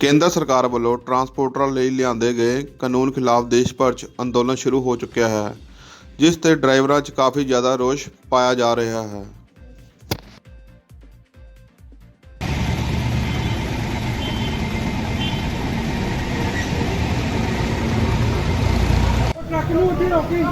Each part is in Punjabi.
ਕੇਂਦਰ ਸਰਕਾਰ ਵੱਲੋਂ ਟਰਾਂਸਪੋਰਟਰਾਂ ਲਈ ਲਿਆਂਦੇ ਗਏ ਕਾਨੂੰਨ ਖਿਲਾਫ ਦੇਸ਼ ਭਰ 'ਚ ਅੰਦੋਲਨ ਸ਼ੁਰੂ ਹੋ ਚੁੱਕਿਆ ਹੈ, ਜਿਸ ਤੇ ਡਰਾਈਵਰਾਂ 'ਚ ਕਾਫੀ ਜ਼ਿਆਦਾ ਰੋਸ਼ ਪਾਇਆ ਜਾ ਰਿਹਾ ਹੈ। ਟਰੱਕ ਨੂੰ ਉੱਥੇ ਰੋਕੀ।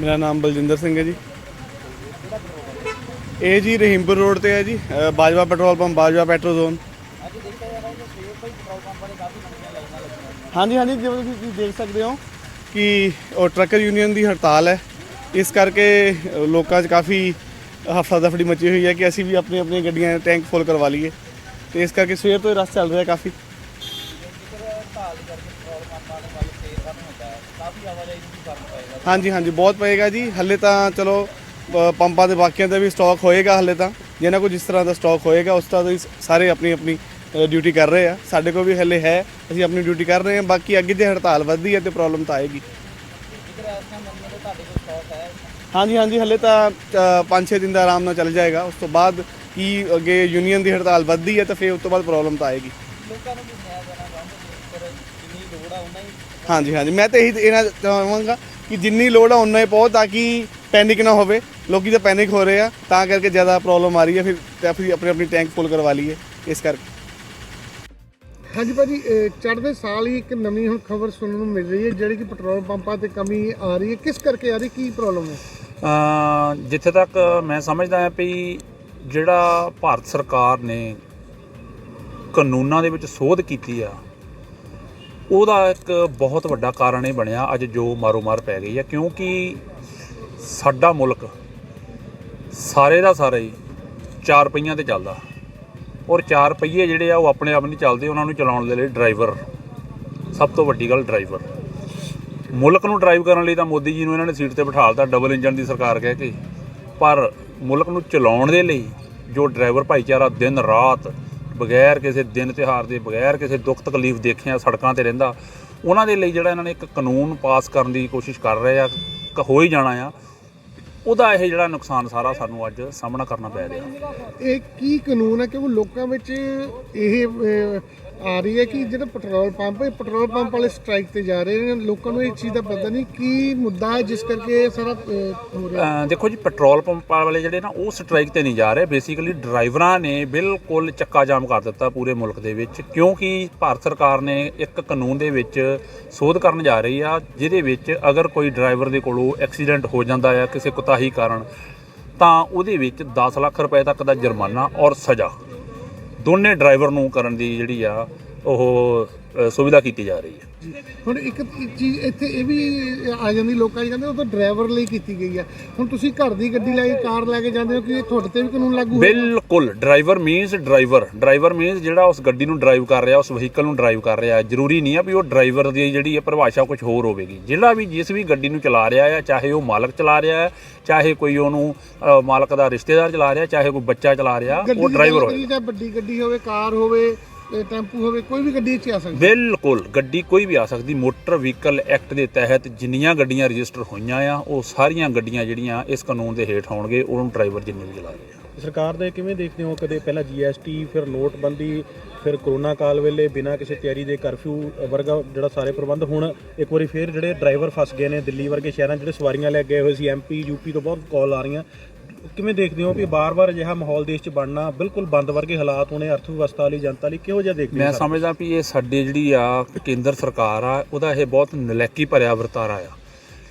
ਮੇਰਾ ਨਾਮ ਬਲਜਿੰਦਰ ਸਿੰਘ ਹੈ ਜੀ। ਇਹ ਜੀ ਰਹੀਮਪੁਰ ਰੋਡ ਤੇ ਹੈ ਜੀ ਅ, Bajwa petrol pump Bajwa petro zone. ਹਾਂਜੀ ਹਾਂਜੀ ਜਿਵੇਂ ਤੁਸੀਂ ਤੁਸੀਂ ਦੇਖ ਸਕਦੇ ਹੋ ਕਿ ਉਹ ਟਰੱਕਰ ਯੂਨੀਅਨ ਦੀ ਹੜਤਾਲ ਹੈ। ਇਸ ਕਰਕੇ ਅ, ਲੋਕਾਂ 'ਚ ਕਾਫੀ ਹਫਤਾ ਦਫੜੀ ਮਚੀ ਹੋਈ ਹੈ ਕਿ ਅਸੀਂ ਵੀ ਆਪਣੀ ਆਪਣੀਆਂ ਗੱਡੀਆਂ ਦੇ ਟੈਂਕ ਫੁੱਲ ਕਰਵਾ ਲਈਏ। ਤੇ ਇਸ ਕਰਕੇ ਸਵੇਰ ਤੋਂ ਹੀ ਰਸ਼ ਚੱਲ ਰਿਹਾ ਕਾਫੀ। ਹਾਂਜੀ ਹਾਂਜੀ, ਬਹੁਤ ਪਏਗਾ ਜੀ। ਹੱਲੇ ਤਾਂ ਚਲੋ ਪੰਪਾਂ ਦੇ ਬਾਕੀਆਂ ਦਾ ਵੀ ਸਟਾਕ ਹੋਏਗਾ ਹੱਲੇ ਤਾਂ। ਜਿਹਨਾਂ ਕੋਲ ਜਿਸ ਤਰ੍ਹਾਂ ਦਾ ਸਟਾਕ ਹੋਏਗਾ, ਉਸ ਤਰ੍ਹਾਂ ਦਾ ਸਾਰੇ ਆਪਣੀ ਆਪਣੀ ਡਿਊਟੀ ਕਰ ਰਹੇ ਆ। ਸਾਡੇ ਕੋਲ ਵੀ ਹੱਲੇ ਹੈ। ਅਸੀਂ ਆਪਣੀ ਡਿਊਟੀ ਕਰ ਰਹੇ ਹਾਂ। ਬਾਕੀ ਅੱਗੇ ਜੇ ਹੜਤਾਲ ਵੱਧਦੀ ਹੈ ਤੇ ਪ੍ਰੋਬਲਮ ਤਾਂ ਆਏਗੀ। ਹਾਂਜੀ ਹਾਂਜੀ, ਹੱਲੇ ਤਾਂ 5-6 ਦਿਨ ਦਾ ਆਰਾਮ ਨਾਲ ਚੱਲ ਜਾਏਗਾ। ਉਸ ਤੋਂ ਬਾਅਦ ਕੀ ਅੱਗੇ ਯੂਨੀਅਨ ਦੀ ਹੜਤਾਲ ਵੱਧਦੀ ਹੈ ਤਾਂ ਫਿਰ ਉਸ ਤੋਂ ਬਾਅਦ ਪ੍ਰੋਬਲਮ ਤਾਂ ਆਏਗੀ। ਹਾਂਜੀ ਹਾਂਜੀ। ਮੈਂ ਤਾਂ ਇਹੀ ਇਹਨਾਂ ਚਾਹਾਂਗਾ ਕਿ ਜਿੰਨੀ ਲੋੜ ਆ ਉਨਾ ਹੀ ਪਾਓ ਤਾਂ ਕਿ ਪੈਨਿਕ ਨਾ ਹੋਵੇ। ਲੋਕੀ ਤਾਂ ਪੈਨਿਕ ਹੋ ਰਹੇ ਆ ਤਾਂ ਕਰਕੇ ਜ਼ਿਆਦਾ ਪ੍ਰੋਬਲਮ ਆ ਰਹੀ ਹੈ। ਫਿਰ ਤਾਂ ਫਿਰ ਆਪਣੀ ਆਪਣੀ ਟੈਂਕ ਫੁੱਲ ਕਰਵਾ ਲਈਏ ਇਸ ਕਰਕੇ। ਹਾਂਜੀ ਭਾਜੀ ਚੜ੍ਹਦੇ ਸਾਲ ਹੀ ਇੱਕ ਨਵੀਂ ਹੁਣ ਖਬਰ ਸੁਣਨ ਨੂੰ ਮਿਲ ਰਹੀ ਹੈ ਜਿਹੜੀ ਕਿ ਪੈਟਰੋਲ ਪੰਪਾਂ ਤੇ ਕਮੀ ਆ ਰਹੀ ਹੈ। ਕਿਸ ਕਰਕੇ ਆ ਰਹੀ ਕੀ ਪ੍ਰੋਬਲਮ ਹੈ? ਅ ਜਿੱਥੇ ਤੱਕ ਮੈਂ ਸਮਝਦਾ ਹਾਂ ਵੀ ਜਿਹੜਾ ਭਾਰਤ ਸਰਕਾਰ ਨੇ ਕਾਨੂੰਨਾਂ ਦੇ ਵਿੱਚ ਸੋਧ ਕੀਤੀ ਆ, ਉਹਦਾ ਇੱਕ ਬਹੁਤ ਵੱਡਾ ਕਾਰਨ ਇਹ ਬਣਿਆ ਅੱਜ ਜੋ ਮਾਰੋ-ਮਾਰ ਪੈ ਗਈ ਆ, ਕਿਉਂਕਿ ਸਾਡਾ ਮੁਲਕ ਸਾਰੇ ਦਾ ਸਾਰਾ ਹੀ ਚਾਰ ਪਹੀਆਂ ਤੇ ਚੱਲਦਾ। ਔਰ ਚਾਰ ਪਹੀਏ ਜਿਹੜੇ ਆ, ਉਹ ਆਪਣੇ ਆਪ ਨਹੀਂ ਚੱਲਦੇ, ਉਹਨਾਂ ਨੂੰ ਚਲਾਉਣ ਦੇ ਲਈ ਡਰਾਈਵਰ, ਸਭ ਤੋਂ ਵੱਡੀ ਗੱਲ ਡਰਾਈਵਰ। ਮੁਲਕ ਨੂੰ ਡਰਾਈਵ ਕਰਨ ਲਈ ਤਾਂ ਮੋਦੀ ਜੀ ਨੂੰ ਇਹਨਾਂ ਨੇ ਸੀਟ ਤੇ ਬਿਠਾ ਦਿੱਤਾ, ਡਬਲ ਇੰਜਨ ਦੀ ਸਰਕਾਰ ਕਹਿ ਕੇ। ਪਰ ਮੁਲਕ ਨੂੰ ਚਲਾਉਣ ਦੇ ਲਈ ਜੋ ਡਰਾਈਵਰ ਭਾਈਚਾਰਾ ਦਿਨ ਰਾਤ ਬਗੈਰ ਕਿਸੇ ਦਿਨ ਤਿਉਹਾਰ ਦੇ, ਬਗੈਰ ਕਿਸੇ ਦੁੱਖ ਤਕਲੀਫ ਦੇਖਿਆ ਸੜਕਾਂ ਤੇ ਰਹਿੰਦਾ, ਉਹਨਾਂ ਦੇ ਲਈ ਜਿਹੜਾ ਇਹਨਾਂ ਨੇ ਇੱਕ ਕਾਨੂੰਨ ਪਾਸ ਕਰਨ ਦੀ ਕੋਸ਼ਿਸ਼ ਕਰ ਰਹੇ ਆ ਹੋ ਹੀ ਜਾਣਾ ਆ। ਉਹਦਾ ਇਹ ਜਿਹੜਾ ਨੁਕਸਾਨ ਸਾਰਾ ਸਾਨੂੰ ਅੱਜ ਸਾਹਮਣਾ ਕਰਨਾ ਪੈ ਰਿਹਾ। ਇਹ ਕੀ ਕਾਨੂੰਨ ਹੈ? ਕਿਉਂਕਿ ਲੋਕਾਂ ਵਿੱਚ ਇਹ ਅਹ, ਆ ਰਹੀ ਹੈ ਕਿ ਜਿਹੜੇ ਪੈਟਰੋਲ ਪੰਪ ਇਹ ਪੈਟਰੋਲ ਪੰਪ ਵਾਲੇ ਸਟ੍ਰਾਈਕ ਤੇ ਜਾ ਰਹੇ ਨੇ। ਲੋਕਾਂ ਨੂੰ ਇਹ ਚੀਜ਼ ਦਾ ਪਤਾ ਨਹੀਂ ਕੀ ਮੁੱਦਾ ਹੈ ਜਿਸ ਕਰਕੇ ਇਹ ਸਾਰਾ ਅਹ, ਹੋ ਰਿਹਾ। ਅਹ ਦੇਖੋ ਜੀ ਪੈਟਰੋਲ ਪੰਪ ਵਾਲੇ ਜਿਹੜੇ ਨਾ ਉਹ ਸਟ੍ਰਾਈਕ ਤੇ ਨਹੀਂ ਜਾ ਰਹੇ। ਬੇਸਿਕਲੀ ਡਰਾਈਵਰਾਂ ਨੇ ਬਿਲਕੁਲ ਚੱਕਾ ਜਾਮ ਕਰ ਦਿੱਤਾ ਪੂਰੇ ਮੁਲਕ ਦੇ ਵਿੱਚ ਕਿਉਂਕਿ ਭਾਰਤ ਸਰਕਾਰ ਨੇ ਇੱਕ ਕਾਨੂੰਨ ਦੇ ਵਿੱਚ ਸੋਧ ਕਰਨ ਜਾ ਰਹੀ ਆ ਜਿਹਦੇ ਵਿੱਚ ਅਗਰ ਕੋਈ ਡਰਾਈਵਰ ਦੇ ਕੋਲੋਂ ਐਕਸੀਡੈਂਟ ਹੋ ਜਾਂਦਾ ਆ ਕਿਸੇ ਕੁਤਾਹੀ ਕਾਰਨ, ਤਾਂ ਉਹਦੇ ਵਿੱਚ 10 ਲੱਖ ਰੁਪਏ ਤੱਕ ਦਾ ਜੁਰਮਾਨਾ ਔਰ ਸਜ਼ਾ। ਦੋਨੇ ਡਰਾਈਵਰ ਨੂੰ ਕਰਨ ਦੀ ਜਿਹੜੀ ਆ, ਉਹ ਸੁਵਿਧਾ ਕੀਤੀ ਜਾ ਰਹੀ ਹੈ। ਹੁਣ ਇੱਕ ਚੀਜ਼ ਇੱਥੇ ਇਹ ਵੀ ਆ ਜਾਂਦੀ ਲੋਕਾਂ ਜੀ ਕਹਿੰਦੇ ਉਹ ਤਾਂ ਡਰਾਈਵਰ ਲਈ ਕੀਤੀ ਗਈ ਹੈ ਹੁਣ ਤੁਸੀਂ ਘਰ ਦੀ ਗੱਡੀ ਲੈ ਕੇ ਕਾਰ ਲੈ ਕੇ ਜਾਂਦੇ ਹੋ ਕਿ ਇਹ ਤੁਹਾਡੇ ਤੇ ਵੀ ਕਾਨੂੰਨ ਲਾਗੂ ਹੋਏਗਾ? ਬਿਲਕੁਲ driver means driver. Driver means ਜਿਹੜਾ ਉਸ ਗੱਡੀ ਨੂੰ ਡਰਾਈਵ ਕਰ ਰਿਹਾ ਉਸ ਵਹੀਕਲ ਨੂੰ ਡਰਾਈਵ ਕਰ ਰਿਹਾ ਜ਼ਰੂਰੀ ਨਹੀਂ ਆ ਵੀ ਉਹ ਡਰਾਈਵਰ ਦੀ ਜਿਹੜੀ ਹੈ ਪਰਿਭਾਸ਼ਾ ਕੁਝ ਹੋਰ ਹੋਵੇਗੀ। ਜਿਹੜਾ ਵੀ ਜਿਸ ਵੀ ਗੱਡੀ ਨੂੰ ਚਲਾ ਰਿਹਾ ਹੈ ਚਾਹੇ ਉਹ ਮਾਲਕ ਚਲਾ ਰਿਹਾ ਹੈ ਚਾਹੇ ਕੋਈ ਉਹਨੂੰ ਅ, ਮਾਲਕ ਦਾ ਰਿਸ਼ਤੇਦਾਰ ਚਲਾ ਰਿਹਾ ਚਾਹੇ ਕੋਈ ਬੱਚਾ ਚਲਾ ਰਿਹਾ ਉਹ ਦੀ ਡਰਾਈਵਰ ਗੱਲ ਹੋਵੇ ਵੱਡੀ ਗੱਡੀ ਹੋਵੇ ਕਾਰ ਹੋਵੇ ਇਹ ਟੈਂਪੂ ਹੋਵੇ ਕੋਈ ਵੀ ਗੱਡੀ 'ਚ ਆ ਸਕਦੀ। ਬਿਲਕੁਲ ਗੱਡੀ ਕੋਈ ਵੀ ਆ ਸਕਦੀ। ਮੋਟਰ ਵਹੀਕਲ ਐਕਟ ਦੇ ਤਹਿਤ ਜਿੰਨੀਆਂ ਗੱਡੀਆਂ ਰਜਿਸਟਰ ਹੋਈਆਂ ਆ ਉਹ ਸਾਰੀਆਂ ਗੱਡੀਆਂ ਜਿਹੜੀਆਂ ਇਸ ਕਾਨੂੰਨ ਦੇ ਹੇਠ ਆਉਣਗੇ ਉਹਨੂੰ ਡਰਾਈਵਰ ਜਿੰਨੇ ਵੀ ਚਲਾ ਰਹੇ ਆ। ਸਰਕਾਰ ਦੇ ਕਿਵੇਂ ਦੇਖਦੇ ਹੋ? ਕਦੇ ਪਹਿਲਾਂ ਜੀਐਸਟੀ ਫਿਰ ਨੋਟਬੰਦੀ ਫਿਰ ਕਰੋਨਾ ਕਾਲ ਵੇਲੇ ਬਿਨਾਂ ਕਿਸੇ ਤਿਆਰੀ ਦੇ ਕਰਫਿਊ ਵਰਗਾ ਜਿਹੜਾ ਸਾਰੇ ਪ੍ਰਬੰਧ ਹੁਣ ਇੱਕ ਵਾਰੀ ਫੇਰ ਜਿਹੜੇ ਡਰਾਈਵਰ ਫਸ ਗਏ ਨੇ ਦਿੱਲੀ ਵਰਗੇ ਸ਼ਹਿਰਾਂ ਜਿਹੜੇ ਸਵਾਰੀਆਂ ਲੈ ਕੇ ਗਏ ਹੋਏ ਸੀ ਐਮਪੀ ਯੂਪੀ ਤੋਂ ਬਹੁਤ ਕਾਲ ਆ ਰਹੀਆਂ। ਕਿਵੇਂ ਦੇਖਦੇ ਹੋ ਵੀ ਬਾਰ-ਬਾਰ ਅਜਿਹਾ ਮਾਹੌਲ ਦੇਸ਼ 'ਚ ਬਣਨਾ ਬਿਲਕੁਲ ਬੰਦ ਵਰਗੇ ਹਾਲਾਤ ਹੋਣੇ ਅਰਥ ਵਿਵਸਥਾ ਲਈ ਜਨਤਾ ਲਈ ਕਿਹੋ ਜਿਹਾ ਦੇਖਦੇ ਮੈਂ? ਸਮਝਦਾ ਵੀ ਇਹ ਸਾਡੀ ਜਿਹੜੀ ਆ ਕੇਂਦਰ ਸਰਕਾਰ ਆ ਉਹਦਾ ਇਹ ਬਹੁਤ ਨਲੈਕੀ ਭਰਿਆ ਵਰਤਾਰਾ ਆ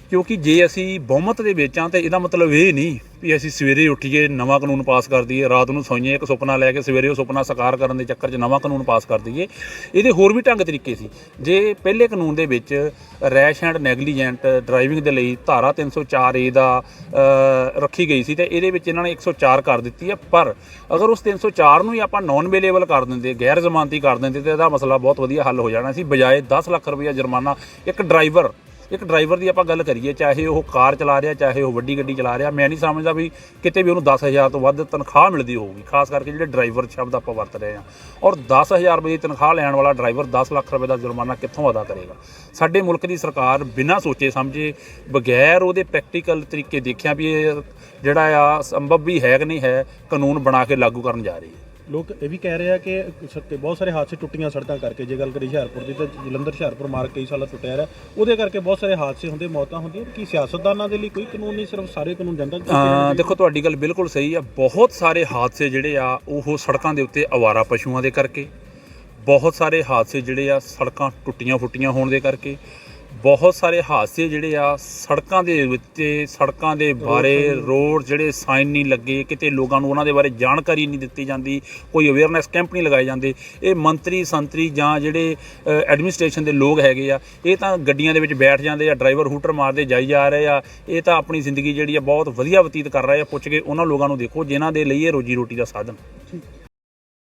ਕਿਉਂਕਿ ਜੇ ਅਸੀਂ ਬਹੁਮਤ ਦੇ ਵਿੱਚ ਆ ਤੇ ਇਹਦਾ ਮਤਲਬ ਇਹ ਨਹੀਂ ਵੀ ਅਸੀਂ ਸਵੇਰੇ ਉੱਠੀਏ, ਨਵਾਂ ਕਾਨੂੰਨ ਪਾਸ ਕਰ ਦਈਏ, ਰਾਤ ਨੂੰ ਸੌਈਏ, ਇੱਕ ਸੁਪਨਾ ਲੈ ਕੇ ਸਵੇਰੇ ਉਹ ਸੁਪਨਾ ਸਾਕਾਰ ਕਰਨ ਦੇ ਚੱਕਰ 'ਚ ਨਵਾਂ ਕਾਨੂੰਨ ਪਾਸ ਕਰ ਦਈਏ, ਇਹਦੇ ਹੋਰ ਵੀ ਢੰਗ ਤਰੀਕੇ ਸੀ। ਜੇ ਪਹਿਲੇ ਕਾਨੂੰਨ ਦੇ ਵਿੱਚ ਰੈਸ਼ ਐਂਡ ਨੈਗਲੀਜੈਂਟ ਡਰਾਈਵਿੰਗ ਦੇ ਲਈ ਧਾਰਾ 304 ਏ ਦਾ ਰੱਖੀ ਗਈ ਸੀ ਤੇ ਇਹਦੇ ਵਿੱਚ ਇਹਨਾਂ ਨੇ 104 ਕਰ ਦਿੱਤੀ ਹੈ। ਪਰ ਅਗਰ ਉਸ 304 ਨੂੰ ਹੀ ਆਪਾਂ ਨਾਨ ਅਵੇਲੇਬਲ ਕਰ ਦਿੰਦੇ ਗੈਰ ਜ਼ਮਾਨਤੀ ਕਰ ਦਿੰਦੇ, ਤੇ ਇਹਦਾ ਮਸਲਾ ਬਹੁਤ ਵਧੀਆ ਹੱਲ ਹੋ ਜਾਣਾ ਸੀ। ਬਜਾਏ 10 ਲੱਖ ਰੁਪਇਆ ਜੁਰਮਾਨਾ ਇੱਕ ਡਰਾਈਵਰ ਇੱਕ ਡਰਾਈਵਰ ਦੀ ਆਪਾਂ ਗੱਲ ਕਰੀਏ, ਚਾਹੇ ਉਹ ਕਾਰ ਚਲਾ ਰਿਹਾ, ਚਾਹੇ ਉਹ ਵੱਡੀ ਗੱਡੀ ਚਲਾ ਰਿਹਾ, ਮੈਂ ਨਹੀਂ ਸਮਝਦਾ ਵੀ ਕਿਤੇ ਵੀ ਉਹਨੂੰ 10000 ਤੋਂ ਵੱਧ ਤਨਖਾਹ ਮਿਲਦੀ ਹੋਊਗੀ, ਖਾਸ ਕਰਕੇ ਜਿਹੜੇ ਡਰਾਈਵਰ ਸ਼ਬਦ ਆਪਾਂ ਵਰਤ ਰਹੇ ਹਾਂ। ਔਰ 10000 ਰੁਪਏ ਦੀ ਤਨਖਾਹ ਲੈਣ ਵਾਲਾ ਡਰਾਈਵਰ 10 ਲੱਖ ਰੁਪਏ ਦਾ ਜੁਰਮਾਨਾ ਕਿੱਥੋਂ ਅਦਾ ਕਰੇਗਾ? ਸਾਡੇ ਮੁਲਕ ਦੀ ਸਰਕਾਰ ਬਿਨਾਂ ਸੋਚੇ ਸਮਝੇ ਬਗੈਰ ਉਹਦੇ ਪ੍ਰੈਕਟੀਕਲ ਤਰੀਕੇ ਦੇਖਿਆ ਵੀ ਇਹ ਜਿਹੜਾ ਆ ਸੰਭਵ ਵੀ ਹੈ ਕਿ ਨਹੀਂ ਹੈ, ਕਾਨੂੰਨ ਬਣਾ ਕੇ ਲਾਗੂ ਕਰਨ ਜਾ ਰਹੀ ਹੈ। ਲੋਕ ਇਹ ਵੀ ਕਹਿ ਰਹੇ ਆ ਕਿ ਸੜਕੇ ਬਹੁਤ ਸਾਰੇ ਹਾਦਸੇ ਟੁੱਟੀਆਂ ਸੜਕਾਂ ਕਰਕੇ ਜੇ ਗੱਲ ਕਰੀ ਹੁਸ਼ਿਆਰਪੁਰ ਦੀ ਤਾਂ ਜਲੰਧਰ ਹੁਸ਼ਿਆਰਪੁਰ ਮਾਰਗ ਕਈ ਸਾਲਾਂ ਟੁੱਟਿਆ ਰਿਹਾ। ਉਹਦੇ ਕਰਕੇ ਬਹੁਤ ਸਾਰੇ ਹਾਦਸੇ ਹੁੰਦੇ ਮੌਤਾਂ ਹੁੰਦੀਆਂ। ਕੀ ਸਿਆਸਤਦਾਨਾਂ ਦੇ ਲਈ ਕੋਈ ਕਾਨੂੰਨ ਨਹੀਂ ਸਿਰਫ ਸਾਰੇ ਕਾਨੂੰਨ ਜਨਤਾ ਦੇ ਅਹ ਦੇਖੋ ਤੁਹਾਡੀ ਗੱਲ ਬਿਲਕੁਲ ਸਹੀ ਆ। ਬਹੁਤ ਸਾਰੇ ਹਾਦਸੇ ਜਿਹੜੇ ਆ ਉਹ ਸੜਕਾਂ ਦੇ ਉੱਤੇ ਅਵਾਰਾ ਪਸ਼ੂਆਂ ਦੇ ਕਰਕੇ ਬਹੁਤ ਸਾਰੇ ਹਾਦਸੇ ਜਿਹੜੇ ਆ ਸੜਕਾਂ ਟੁੱਟੀਆਂ ਫੁੱਟੀਆਂ ਹੋਣ ਦੇ ਕਰਕੇ ਬਹੁਤ ਸਾਰੇ ਹਾਦਸੇ ਜਿਹੜੇ ਆ ਸੜਕਾਂ ਦੇ ਉੱਤੇ ਸੜਕਾਂ ਦੇ ਬਾਰੇ ਰੋਡ ਜਿਹੜੇ ਸਾਈਨ ਨਹੀਂ ਲੱਗੇ ਕਿਤੇ ਲੋਕਾਂ ਨੂੰ ਉਹਨਾਂ ਦੇ ਬਾਰੇ ਜਾਣਕਾਰੀ ਨਹੀਂ ਦਿੱਤੀ ਜਾਂਦੀ ਕੋਈ ਅਵੇਅਰਨੈਸ ਕੈਂਪ ਨਹੀਂ ਲਗਾਏ ਜਾਂਦੇ। ਇਹ ਮੰਤਰੀ ਸੰਤਰੀ ਜਾਂ ਜਿਹੜੇ ਐਡਮਿਨਿਸਟ੍ਰੇਸ਼ਨ ਦੇ ਲੋਕ ਹੈਗੇ ਆ ਇਹ ਤਾਂ ਗੱਡੀਆਂ ਦੇ ਵਿੱਚ ਬੈਠ ਜਾਂਦੇ ਆ ਡਰਾਈਵਰ ਹੂਟਰ ਮਾਰਦੇ ਜਾਈ ਜਾ ਰਹੇ ਆ। ਇਹ ਤਾਂ ਆਪਣੀ ਜ਼ਿੰਦਗੀ ਜਿਹੜੀ ਆ ਬਹੁਤ ਵਧੀਆ ਬਤੀਤ ਕਰ ਰਹੇ ਆ ਪੁੱਛ ਕੇ ਉਹਨਾਂ ਲੋਕਾਂ ਨੂੰ ਦੇਖੋ ਜਿਨ੍ਹਾਂ ਦੇ ਲਈ ਇਹ ਰੋਜੀ ਰੋਟੀ ਦਾ ਸਾਧਨ। ਠੀਕ।